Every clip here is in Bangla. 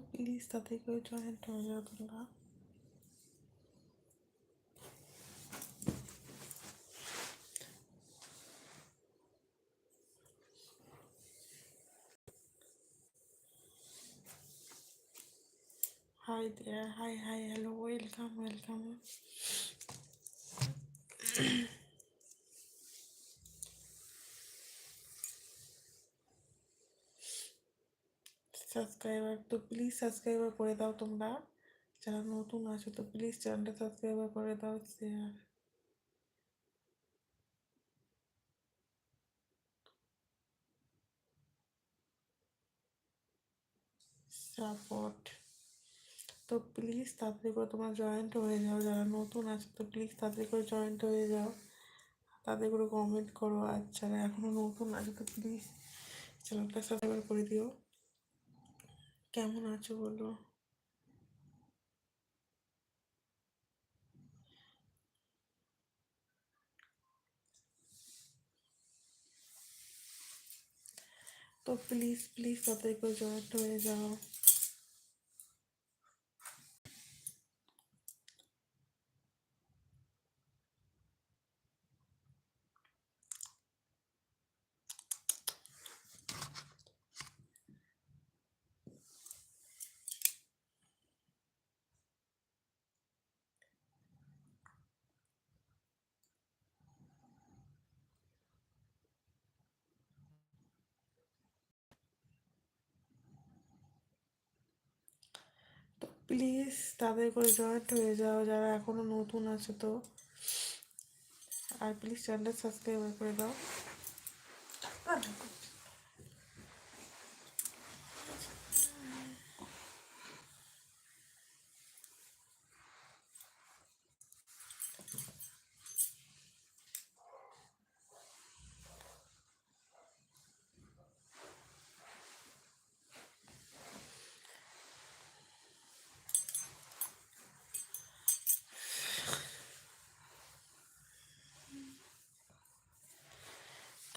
তো প্লিজ তাতে কেউ জয়েন্ট হয়ে যাও তোমরা Hi there, সাবস্ক্রাইবার তো প্লিজ সাবস্ক্রাইবার করে দাও তোমরা। যারা নতুন আছো, তো প্লিজ চ্যানেলটা সাবস্ক্রাইবার করে দাও শেয়ার সাপোর্ট তো প্লিজ তাড়াতাড়ি করে তোমরা জয়েন্ট হয়ে যাও। যারা নতুন আছে, তো প্লিজ তাড়াতাড়ি করে জয়েন্ট হয়ে যাও। তাদের করে কমেন্ট করো। আর যারা এখনও নতুন আছে, তো প্লিজ চ্যানেলটা সাবস্ক্রাইব করে দিও। কেমন আছো বলো? তো প্লিজ প্লিজ তাড়াতাড়ি করে জয়েন্ট হয়ে যাও। প্লিজ তাদের করে জয়েন্ট হয়ে যাও, যারা এখনও নতুন আছে তো। আর প্লিজ চ্যানেলটা সাবস্ক্রাইব করে দাও।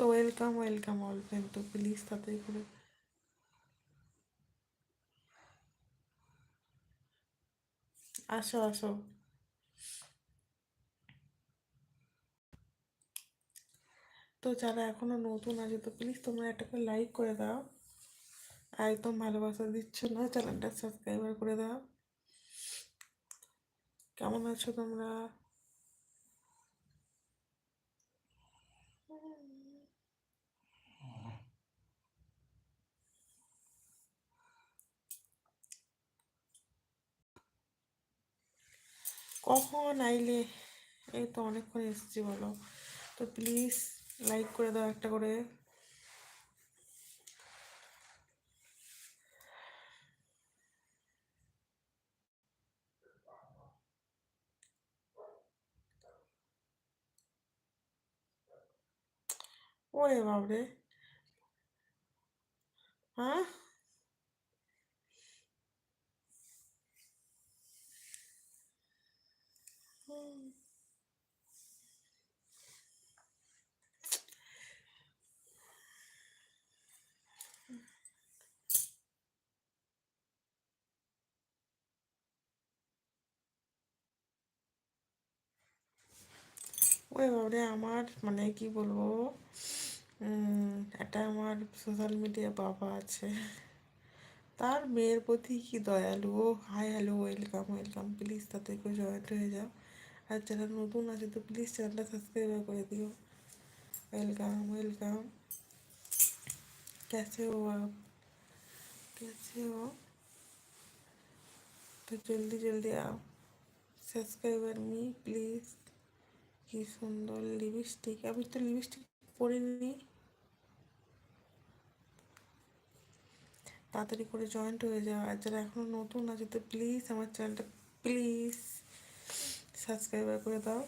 তো ওয়েলকাম ওয়েলকাম অল ফ্রেন্ড তো প্লিজ তাড়াতাড়ি করে আসো আসো তো যারা এখনও নতুন আছে, তো প্লিজ তোমরা একটা করে লাইক করে দাও। একদম ভালোবাসা দিচ্ছ না চ্যানেলটা সাবস্ক্রাইবার করে দাও। কেমন আছো তোমরা? কখন আইলে? এই তো অনেকক্ষণ এসেছি বলো। তো প্লিজ লাইক করে দাও একটা করে। ওরে বাবরে হ্যাঁ? ওরে বাবরে আমার মানে কি বলবো একটা আমার সোশ্যাল মিডিয়া বাবা আছে তার মেয়ের প্রতি কি দয়ালু ও hi hello welcome welcome please তাতে করে জয়েন্ট হয়ে যাও আর যারা নতুন আছে তো প্লিজ চ্যানেলটা সাবস্ক্রাইব করে দিও ওয়েলকাম ওয়েলকাম कैसे हो आप कैसे हो তো জলদি জলদি আও সাবস্ক্রাইবার মি প্লিজ কি সুন্দর লিপস্টিক আমি তো লিপস্টিক পরিনি। তাড়াতাড়ি করে জয়েন্ট হয়ে যাও। আর যারা এখনও নতুন আছে, তো প্লিজ আমার চ্যানেলটা প্লিজ সাবস্ক্রাইবার করে দাও।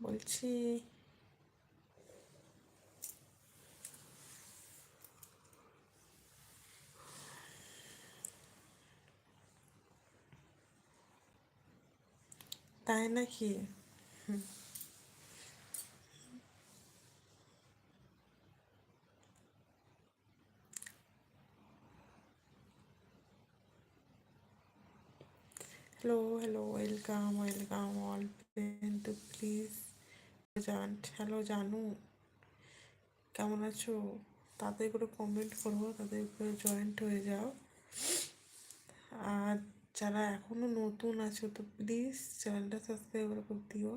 বলছি তাই নাকি? Hello hello welcome welcome all to please জান্ট hello জানু কেমন আছো? তাদের করে কমেন্ট করব তাদের করে জয়েন্ট হয়ে যাও। আর যারা এখনও নতুন আছো তো প্লিজ চ্যানেলটা সাবস্ক্রাইব করে দিও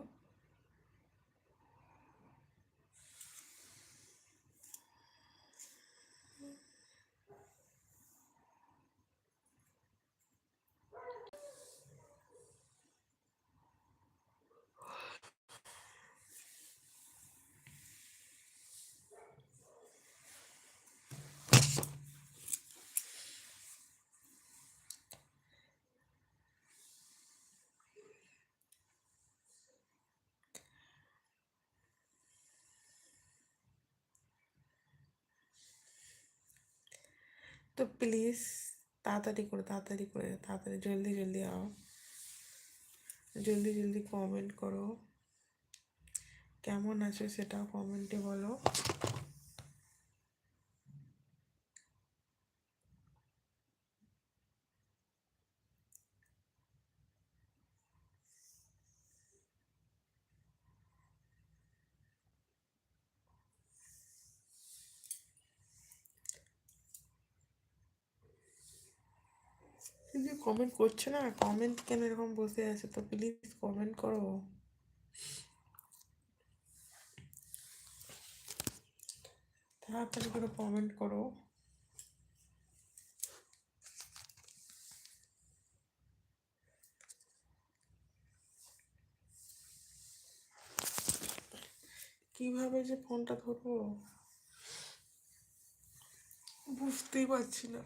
তো প্লিজ তাড়াতাড়ি করে তাড়াতাড়ি করে তাড়াতাড়ি, জলদি জলদি আও। জলদি জলদি কমেন্ট করো। কেমন আছো সেটাও কমেন্টে বলো। কমেন্ট করছে না? কমেন্ট কেন এরকম বসে আছে? তো প্লিজ কমেন্ট করো। তাড়াতাড়ি করে কমেন্ট করো। কীভাবে যে ফোনটা ধরবো? বুঝতেই পারছি না।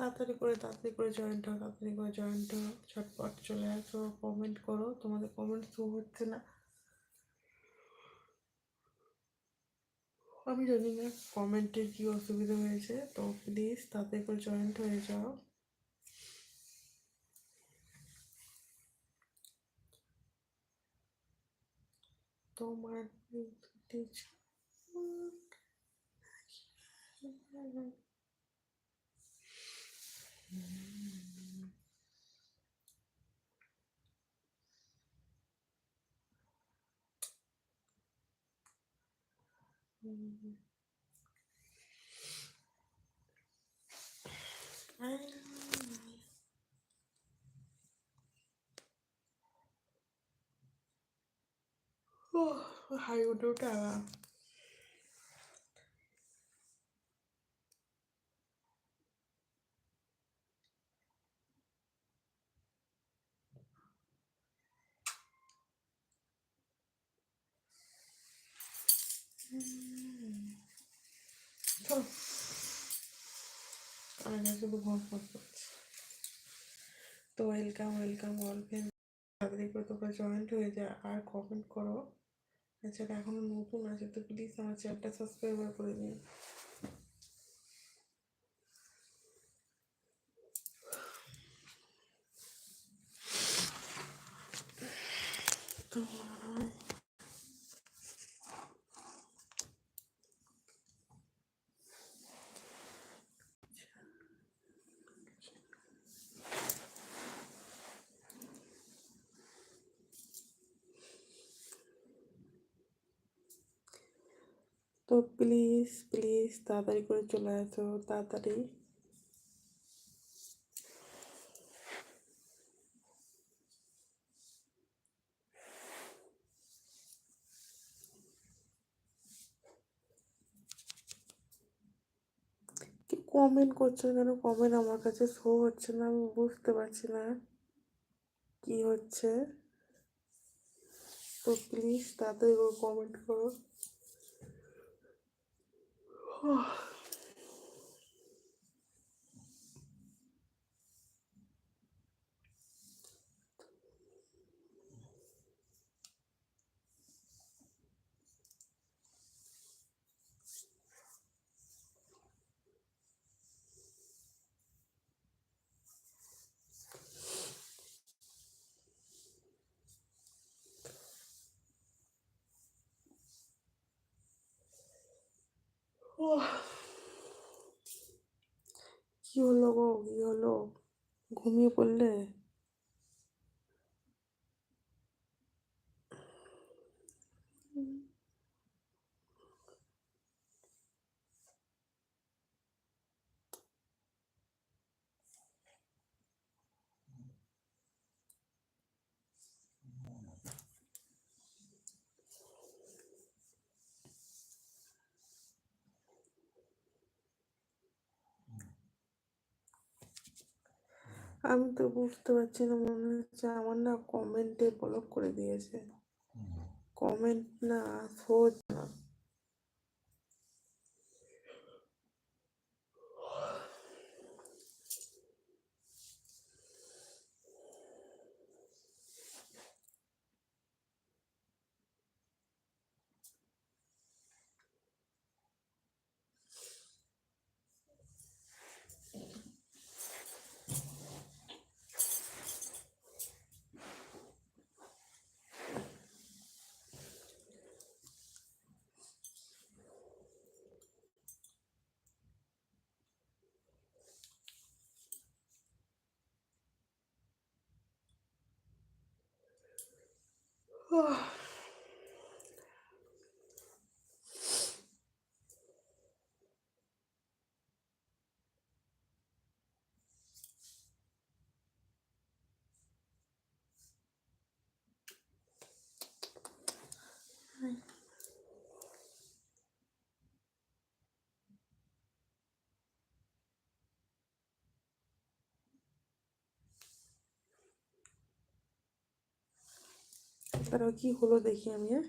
তাড়াতাড়ি করে তাড়াতাড়ি করে জয়েন্ট হও, তাড়াতাড়ি করে জয়েন্ট হও, ঝটপট চলে আসো কমেন্ট করো, তোমাদের কমেন্ট শো হচ্ছে না। আমি জানি না কমেন্টের কী অসুবিধা হয়েছে, তো প্লিজ তাড়াতাড়ি করে জয়েন্ট হয়ে যাও। তোমার 嗯。哎。我还有流感啊。কানে শুধু করছে। তো ওয়েলকাম ওয়েলকাম অল ফ্রেন্ড করে তোমরা জয়েন্ট হয়ে যায় আর কমেন্ট করো। আচ্ছা এখনও নতুন আছে, তো প্লিজ আমার চ্যানেলটা সাবস্ক্রাইব করে দিন তো প্লিজ প্লিজ তাড়াতাড়ি করে চলে আসো, তাড়াতাড়ি। কমেন্ট করছ কেন? কমেন্ট আমার কাছে শো হচ্ছে না, আমি বুঝতে পারছি না কি হচ্ছে। তো প্লিজ তাড়াতাড়ি কমেন্ট করো। কমেন্ট করো কি হলো গো কি হলো ঘুমিয়ে পড়লে আমি তো বুঝতে পারছি না মনে হচ্ছে আমার না কমেন্টে ব্লক করে দিয়েছে। কমেন্ট না ফোজ হচ্ছে না তারপর কি হলো দেখি আমি হ্যাঁ?